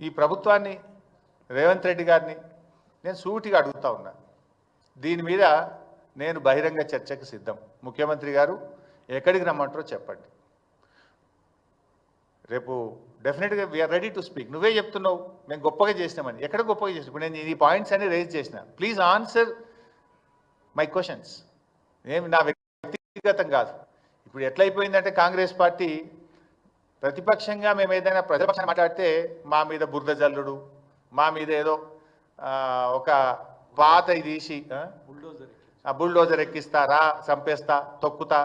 ఈ ప్రభుత్వాన్ని రేవంత్ రెడ్డి గారిని నేను సూటిగా అడుగుతా ఉన్నా. దీని మీద నేను బహిరంగ చర్చకు సిద్ధం. ముఖ్యమంత్రి గారు ఎక్కడికి రమ్మంటారో చెప్పండి. రేపు డెఫినెట్గా వీఆర్ రెడీ టు స్పీక్ నువ్వే చెప్తున్నావు మేము గొప్పగా చేసినామని. ఎక్కడ గొప్పగా చేసిన ఇప్పుడు నేను ఈ పాయింట్స్ అన్ని రేజ్ చేసిన. ప్లీజ్ ఆన్సర్ మై క్వశ్చన్స్ ఏమి నా వ్యక్తిగతం కాదు. ఇప్పుడు ఎట్లయిపోయిందంటే కాంగ్రెస్ పార్టీ ప్రతిపక్షంగా మేము ఏదైనా ప్రతిపక్షం మాట్లాడితే మా మీద బురద జల్లుడు మా మీద ఏదో ఒక పాత తీసి బుల్డోజర్ ఎక్కిస్తారా చంపేస్తా తొక్కుతా.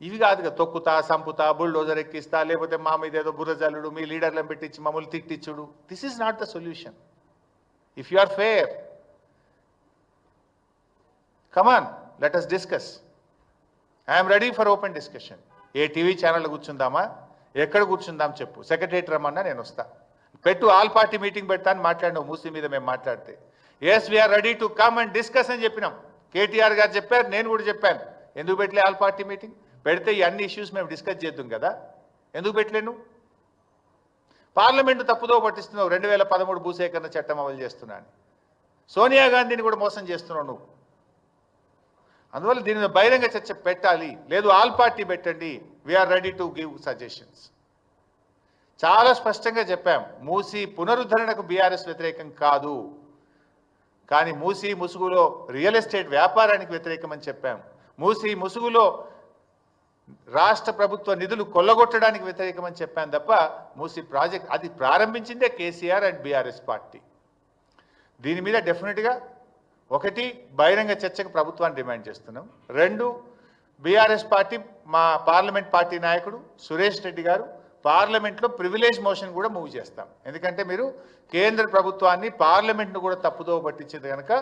ఇవి కాదు కదా తొక్కుతా సంపుతా బుల్డోజర్ ఎక్కిస్తా లేకపోతే మా మీద ఏదో బుర్ర జల్లుడు మీ లీడర్లను పెట్టించి మమ్మల్ని తిట్టించుడు this is not the solution if you are fair come on let us discuss I'm ready for open discussion A TV channel కూర్చుందామా? ఎక్కడ కూర్చుందాం చెప్పు. సెక్రటరేట్ రమ్మన్నా నేను వస్తా. పెట్టు ఆల్ పార్టీ మీటింగ్ పెడతాను మాట్లాడినావు మూసీ మీద మేము మాట్లాడితే. Yes we're ready to come and discuss అని చెప్పినాం. కేటీఆర్ గారు చెప్పారు నేను కూడా చెప్పాను. ఎందుకు పెట్టలే ఆల్ పార్టీ మీటింగ్? పెడితే ఈ అన్ని ఇష్యూస్ మేము డిస్కస్ చేద్దాం కదా. ఎందుకు పెట్టలేను పార్లమెంటు తప్పుదో పట్టిస్తున్నావు రెండు వేల పదమూడు భూసేకరణ చట్టం అమలు చేస్తున్నాను సోనియా గాంధీని కూడా మోసం చేస్తున్నావు నువ్వు. అందువల్ల దీని మీద బహిరంగ చర్చ పెట్టాలి. లేదు ఆల్ పార్టీ పెట్టండి. We're ready to give suggestions చాలా స్పష్టంగా చెప్పాం. మూసి పునరుద్ధరణకు బీఆర్ఎస్ వ్యతిరేకం కాదు. కానీ మూసి ముసుగులో రియల్ ఎస్టేట్ వ్యాపారానికి వ్యతిరేకమని చెప్పాం. మూసి ముసుగులో రాష్ట్ర ప్రభుత్వ నిధులు కొల్లగొట్టడానికి వ్యతిరేకమని చెప్పాను తప్ప మూసి ప్రాజెక్ట్ అది ప్రారంభించిందే కేసీఆర్ అండ్ బీఆర్ఎస్ పార్టీ. దీని మీద డెఫినెట్గా ఒకటి బహిరంగ చర్చకు ప్రభుత్వాన్ని డిమాండ్ చేస్తున్నాం. రెండు బీఆర్ఎస్ పార్టీ మా పార్లమెంట్ పార్టీ నాయకుడు సురేష్ రెడ్డి గారు పార్లమెంట్లో ప్రివిలేజ్ మోషన్ కూడా మూవ్ చేస్తాం. ఎందుకంటే మీరు కేంద్ర ప్రభుత్వాన్ని పార్లమెంట్ను కూడా తప్పుదో పట్టించింది కనుక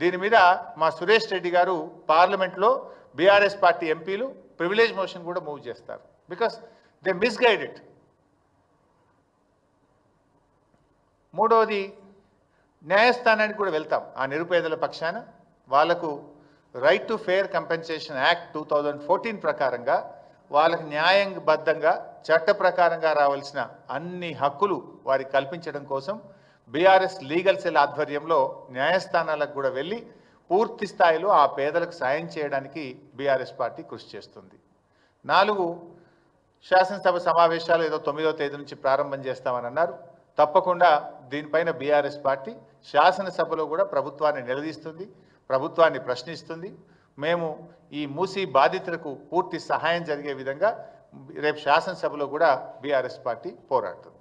దీని మీద మా సురేష్ రెడ్డి గారు పార్లమెంట్లో బీఆర్ఎస్ పార్టీ ఎంపీలు ప్రివిలేజ్ మోషన్ కూడా మూవ్ చేస్తారు. బికాస్ దే మిస్గైడెడ్ మూడవది న్యాయస్థానానికి కూడా వెళ్తాం. ఆ నిరుపేదల పక్షాన వాళ్ళకు right to fair compensation act two thousand fourteen ప్రకారంగా వాళ్ళకి న్యాయబద్ధంగా చట్ట ప్రకారంగా రావాల్సిన అన్ని హక్కులు వారికి కల్పించడం కోసం బీఆర్ఎస్ లీగల్ సెల్ ఆధ్వర్యంలో న్యాయస్థానాలకు కూడా వెళ్ళి పూర్తి స్థాయిలో ఆ పేదలకు సాయం చేయడానికి బీఆర్ఎస్ పార్టీ కృషి చేస్తుంది. నాలుగు శాసనసభ సమావేశాలు ఏదో తొమ్మిదో తేదీ నుంచి ప్రారంభం చేస్తామని అన్నారు. తప్పకుండా దీనిపైన బీఆర్ఎస్ పార్టీ శాసనసభలో కూడా ప్రభుత్వాన్ని నిలదీస్తుంది ప్రభుత్వాన్ని ప్రశ్నిస్తుంది. మేము ఈ మూసీ బాధితులకు పూర్తి సహాయం జరిగే విధంగా రేపు శాసనసభలో కూడా బీఆర్ఎస్ పార్టీ పోరాడుతుంది.